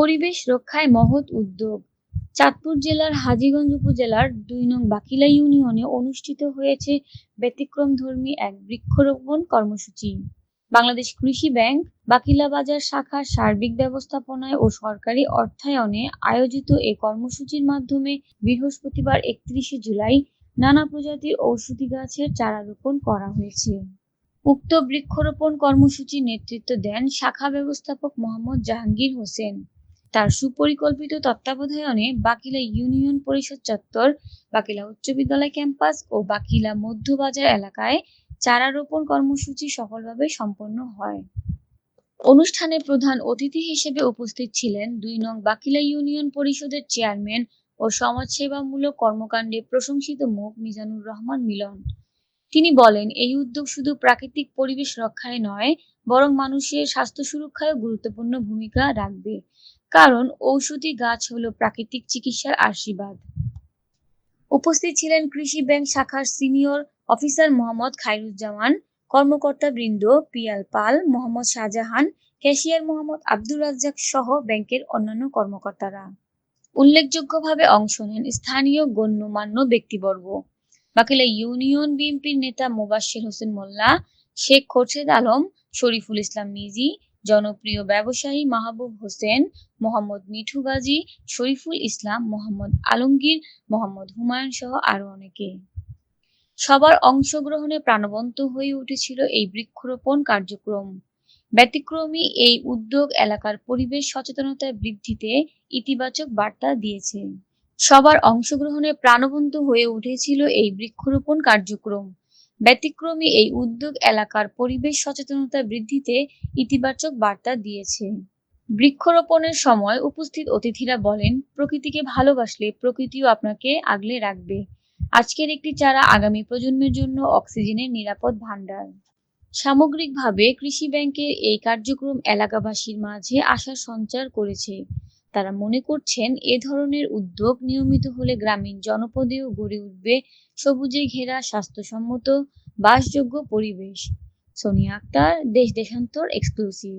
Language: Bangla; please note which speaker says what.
Speaker 1: পরিবেশ রক্ষায় মহৎ উদ্যোগ। চাঁদপুর জেলার হাজীগঞ্জ উপজেলার দুই নং বাকিলা ইউনিয়নে অনুষ্ঠিত হয়েছে ব্যতিক্রমধর্মী এক বৃক্ষরোপণ কর্মসূচি। বাংলাদেশ কৃষি ব্যাংক, বাকিলা বাজার শাখার সার্বিক ব্যবস্থাপনায় ও সরকারি অর্থায়নে আয়োজিত এ কর্মসূচির মাধ্যমে বৃহস্পতিবার একত্রিশে জুলাই নানা প্রজাতির ঔষধি গাছের চারা রোপণ করা হয়েছে। উক্ত বৃক্ষরোপণ কর্মসূচির নেতৃত্ব দেন শাখা ব্যবস্থাপক মোহাম্মদ জাহাঙ্গীর হোসেন। তার সুপরিকল্পিত তত্ত্বাবধানে বাকিলা ইউনিয়ন পরিষদ চত্বর, বাকিলা উচ্চ বিদ্যালয় ক্যাম্পাস ও বাকিলা মধ্যবাজার এলাকায় চারা রোপণ কর্মসূচি সফলভাবে সম্পন্ন হয়। অনুষ্ঠানে প্রধান অতিথি হিসেবে উপস্থিত ছিলেন দুই নং বাকিলা ইউনিয়ন পরিষদের চেয়ারম্যান ও সমাজসেবামূলক কর্মকাণ্ডে প্রশংসিত মুখ মিজানুর রহমান মিলন। তিনি বলেন, এই উদ্যোগ শুধু প্রাকৃতিক পরিবেশ রক্ষায় নয়, বরং মানুষের স্বাস্থ্য সুরক্ষায় গুরুত্বপূর্ণ ভূমিকা রাখবে। কারণ ঔষধি গাছ হলো প্রাকৃতিক চিকিৎসার আশীর্বাদ। উপস্থিত ছিলেন কৃষি ব্যাংক শাখার সিনিয়র অফিসার মোহাম্মদ খায়রুজ্জামান, কর্মকর্তা বৃন্দ পিয়াল পাল, মোহাম্মদ শাহজাহান, ক্যাশিয়ার মোহাম্মদ আব্দুর রাজ্জাক সহ ব্যাংকের অন্যান্য কর্মকর্তারা। উল্লেখযোগ্যভাবে অংশ নেন স্থানীয় গণ্যমান্য ব্যক্তিবর্গ। বাকিলা ইউনিয়ন বিএনপির নেতা মোবাশ্বের হোসেন মোল্লা, শেখ খোরশেদ আলম, শরীফুল ইসলাম মিজি জনপ্রিয় ব্যবসায়ী মাহবুব হোসেন, মোহাম্মদ মিঠু গাজী, শরীফুল ইসলাম, মোহাম্মদ আলমগীর, মোহাম্মদ হুমায়ুন সহ আরও অনেকে। সবার অংশগ্রহণে প্রাণবন্ত হয়ে উঠেছিল এই বৃক্ষরোপণ কার্যক্রম। ব্যতিক্রমী এই উদ্যোগ এলাকার পরিবেশ সচেতনতা বৃদ্ধিতে ইতিবাচক বার্তা দিয়েছে। সবার অংশগ্রহণে প্রাণবন্ত হয়ে উঠেছিল এই বৃক্ষরোপণ কার্যক্রম। ব্যতিক্রমী এই উদ্যোগ এলাকার পরিবেশ সচেতনতা বৃদ্ধিতে ইতিবাচক বার্তা দিয়েছে। বৃক্ষরোপণের সময় উপস্থিত অতিথিরা বলেন, প্রকৃতিকে ভালোবাসলে প্রকৃতিও আপনাকে আগলে রাখবে। আজকের একটি চারা আগামী প্রজন্মের জন্য অক্সিজেনের নিরাপদ ভাণ্ডার। সামগ্রিকভাবে কৃষি ব্যাংকের এই কার্যক্রম এলাকাবাসীর মাঝে আশার সঞ্চার করেছে। তারা মনে করছেন এ ধরনের উদ্যোগ নিয়মিত হলে গ্রামীণ জনপদেও গড়ে উঠবে সবুজে ঘেরা স্বাস্থ্যসম্মত, বাসযোগ্য পরিবেশ। সোনিয়া আক্তার, দেশ দেশান্তর এক্সক্লুসিভ